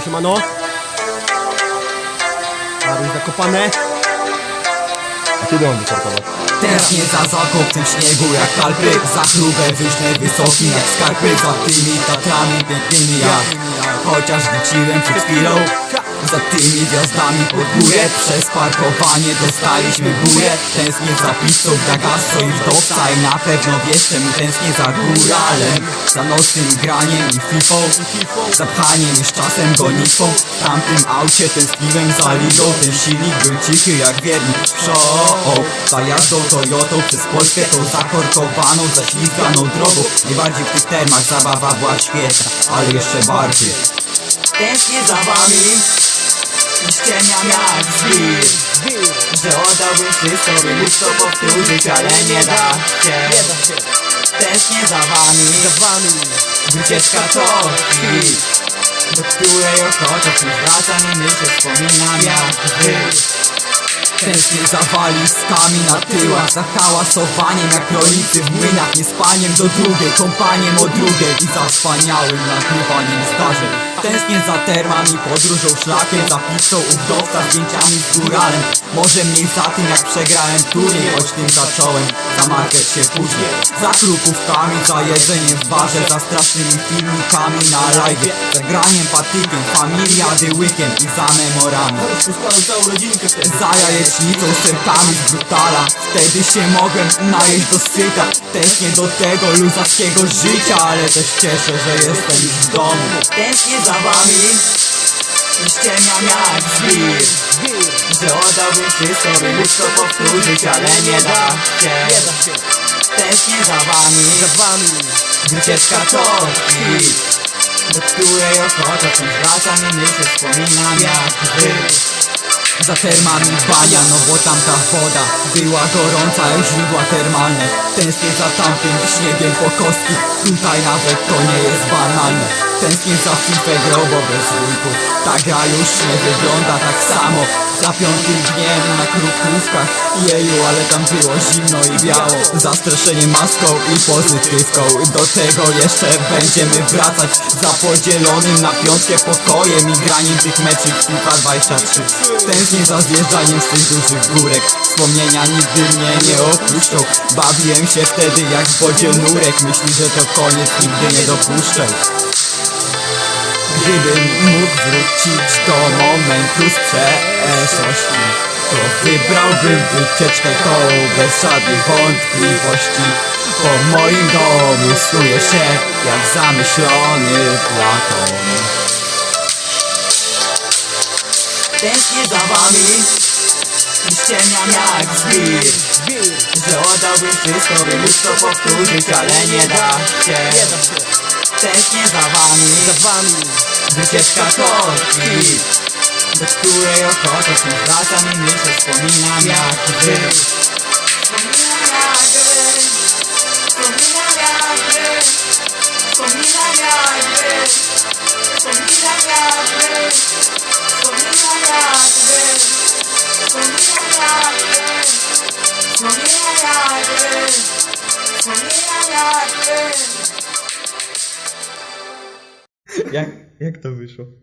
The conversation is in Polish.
siemano, siemano. Maruś zakopane. A kiedy on wystartował? Tęsknię za zakopcem śniegu jak Alpy Za chlubę wyśnę wysokim jak skarpy Za tymi tatrami pięknymi jak Chociaż wróciłem przed chwilą Za tymi gwiazdami pod Przez parkowanie dostaliśmy górę. Tęsknię za pizzą, za gastro i wdowca. I na pewno wiesz czemu tęsknię za góralem Za nocnym graniem i fifą. Za pchaniem i z czasem gonitwą. W tamtym aucie tęskniłem za ligą. Ten silnik był cichy jak wiernik Przoł Za jazdą Toyotą przez Polskę Tą zakorkowaną, zaślizganą drogą. Najbardziej w tych termach zabawa była świetna Ale jeszcze bardziej. Tęsknię za wami I ściemniam jak oddałbym wszystko, by móc to powtórzyć Ale nie da się. Tęsknię za wami. Za wami. Wycieczka to hit Do której ochoczo wciąż wracam i myślę Wspominam jak wy. Tęsknię za walizkami na tyłach Za hałasowaniem jak rolnicy w młynach Nie spaniem do drugiej, kompaniem o drugiej I za wspaniałym nagrywaniem zdarzeń Tęsknię za termami, podróżą szlakiem Za pizzą u wdowca, zdjęciami z góralem. Może mniej za tym jak przegrałem turniej Choć tym zacząłem, za market się później. Za krupówkami, za jedzeniem w barze Za strasznymi filmikami na live. Za graniem patykiem, familiady weekend I za memorami. Za jajecznicą, serkami z brutala. Wtedy się mogłem najeść do syta. Tęsknię do tego luzawskiego życia Ale też cieszę, że jestem już w domu. Tęsknię za wami I ściemniam jak zwir Że oddałbym wszystko, by móc to powtórzyć Ale nie da się. Tęsknię za wami. Wycieczka to hit Do której ochoczo wciąż wracam i myślę Wspominam jak wy. Za termami bania, no bo tamta woda Była gorąca jak źródła termalne Tęsknię za tamtym śniegiem po kostki. Tutaj nawet to nie jest banalne Tęsknię za FIFA grobo bez wujków Ta gra już nie wygląda tak samo. Za piątym dniem na krupówkach Jeju, ale tam było zimno i biało. Zastraszenie maską i pozytywką. Do tego jeszcze będziemy wracać. Za podzielonym na piątkę pokojem I graniem tych meczów FIFA 23 Tęsknię za zjeżdżaniem z tych dużych górek. Wspomnienia nigdy mnie nie opuszczą. Bawiłem się wtedy jak w wodzie nurek. Myśli, że to koniec, nigdy nie dopuszczę Gdybym mógł wrócić do momentu z To wybrałbym wycieczkę tą bez żadnych wątpliwości. Po moim domu snuje się jak zamyślony Platon. Tęsknię za wami ściemniam jak zwir Że oddałbym wszystko, by móc to powtórzyć, ale nie da się Nie da się. Tęsknię za wami. Za wami. Wycieczka hit Do której ochoczo wciąż wracam i myślę Wspominam jak wy. Wspominam jak wy. Wspominam jak wy. Wspominam jak wy. Wspominam jak wy. Wspominam jak wy. Wspominam jak wy. Wspominam jak wy. Wspominam jak wy Jak, jak to wyszło?